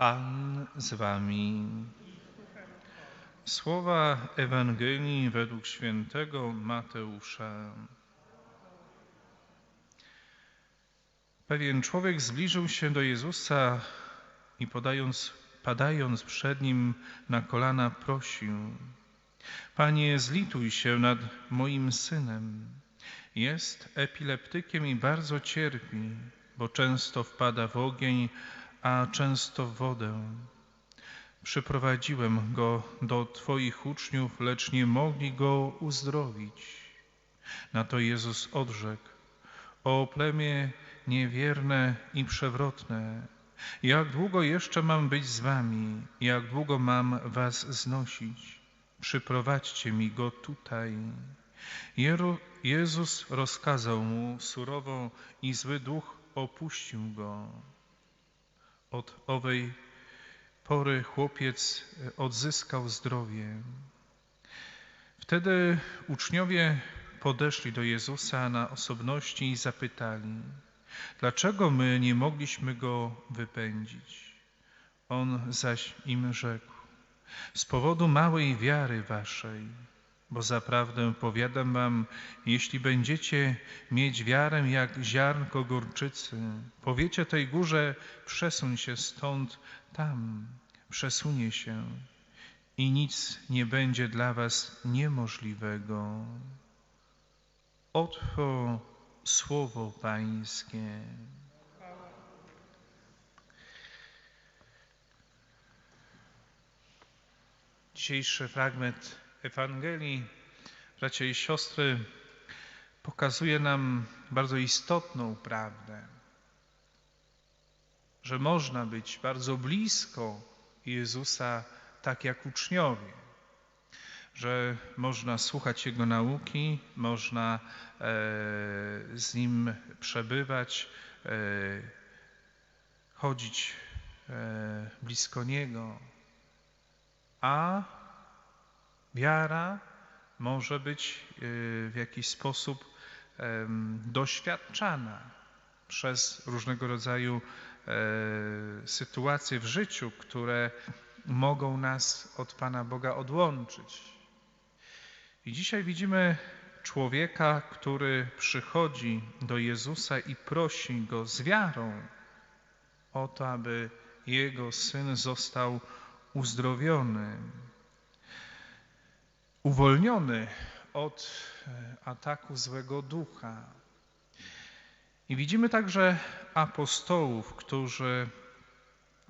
Pan z wami. Słowa Ewangelii według świętego Mateusza. Pewien człowiek zbliżył się do Jezusa i podając, padając przed nim na kolana prosił: Panie, zlituj się nad moim synem. Jest epileptykiem i bardzo cierpi, bo często wpada w ogień, a często w wodę. Przyprowadziłem go do Twoich uczniów, lecz nie mogli go uzdrowić. Na to Jezus odrzekł: O plemię niewierne i przewrotne, jak długo jeszcze mam być z Wami, jak długo mam Was znosić? Przyprowadźcie mi go tutaj. Jezus rozkazał mu surowo i zły duch opuścił go. Od owej pory chłopiec odzyskał zdrowie. Wtedy uczniowie podeszli do Jezusa na osobności i zapytali, dlaczego my nie mogliśmy go wypędzić. On zaś im rzekł, z powodu małej wiary waszej, bo zaprawdę powiadam wam, jeśli będziecie mieć wiarę jak ziarnko górczycy, powiecie tej górze, przesuń się stąd tam, przesunie się i nic nie będzie dla was niemożliwego. Oto słowo Pańskie. Dzisiejszy fragment Ewangelii, bracia i siostry, pokazuje nam bardzo istotną prawdę, że można być bardzo blisko Jezusa, tak jak uczniowie, że można słuchać Jego nauki, można e, z Nim przebywać, e, chodzić e, blisko Niego, a wiara może być w jakiś sposób doświadczana przez różnego rodzaju sytuacje w życiu, które mogą nas od Pana Boga odłączyć. I dzisiaj widzimy człowieka, który przychodzi do Jezusa i prosi go z wiarą o to, aby jego syn został uzdrowiony, uwolniony od e, ataku złego ducha. I widzimy także apostołów, którzy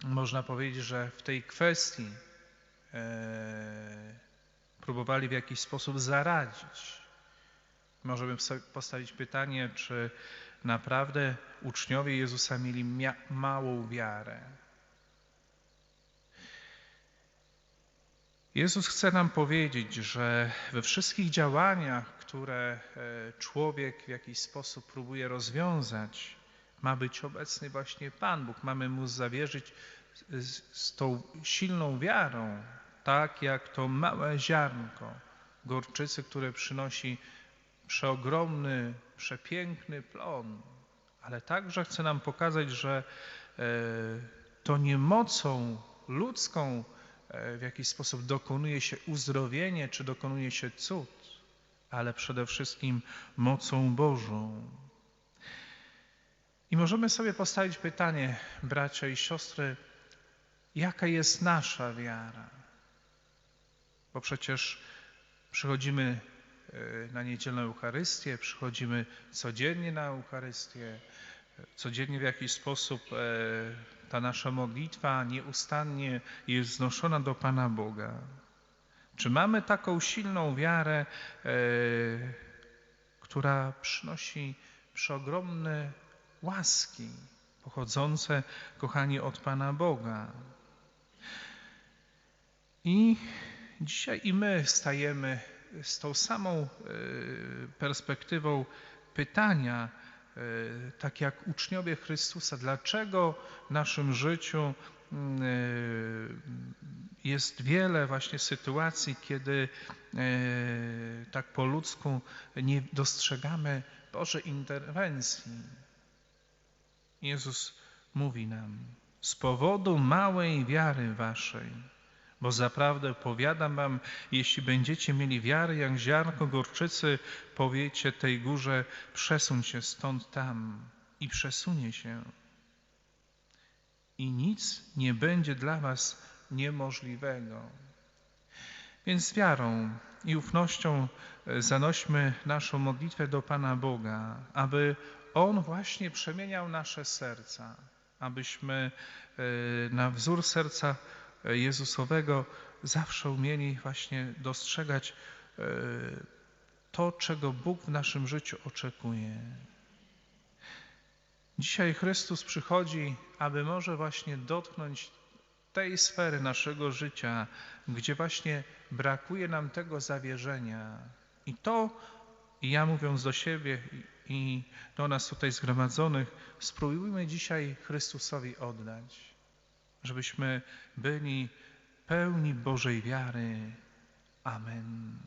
można powiedzieć, że w tej kwestii e, próbowali w jakiś sposób zaradzić. Możemy postawić pytanie, czy naprawdę uczniowie Jezusa mieli małą wiarę. Jezus chce nam powiedzieć, że we wszystkich działaniach, które e, człowiek w jakiś sposób próbuje rozwiązać, ma być obecny właśnie Pan Bóg. Mamy Mu zawierzyć z, z tą silną wiarą, tak jak to małe ziarnko gorczycy, które przynosi przeogromny, przepiękny plon, ale także chce nam pokazać, że e, to nie mocą ludzką w jakiś sposób dokonuje się uzdrowienie, czy dokonuje się cud, ale przede wszystkim mocą Bożą. I możemy sobie postawić pytanie, bracia i siostry, jaka jest nasza wiara? Bo przecież przychodzimy e, na niedzielną Eucharystię, przychodzimy codziennie na Eucharystię, codziennie w jakiś sposób e, ta nasza modlitwa nieustannie jest znoszona do Pana Boga. Czy mamy taką silną wiarę, e, która przynosi przeogromne łaski pochodzące, kochani, od Pana Boga? I Dzisiaj i my stajemy z tą samą e, perspektywą pytania, tak jak uczniowie Chrystusa, dlaczego w naszym życiu mm, e, jest wiele właśnie sytuacji, kiedy tak po ludzku nie dostrzegamy Bożej interwencji. Jezus mówi nam, z powodu małej wiary waszej. Bo zaprawdę powiadam wam, jeśli będziecie mieli wiarę jak ziarnko gorczycy, powiecie tej górze, przesuń się stąd tam i przesunie się. I nic nie będzie dla was niemożliwego. Więc z wiarą i ufnością e, zanośmy naszą modlitwę do Pana Boga, aby On właśnie przemieniał nasze serca, abyśmy e, na wzór serca Jezusowego zawsze umieli właśnie dostrzegać to, czego Bóg w naszym życiu oczekuje. Dzisiaj Chrystus przychodzi, aby może właśnie dotknąć tej sfery naszego życia, gdzie właśnie brakuje nam tego zawierzenia. I to, i ja mówiąc do siebie i do nas tutaj zgromadzonych, spróbujmy dzisiaj Chrystusowi oddać, żebyśmy byli pełni Bożej wiary. Amen.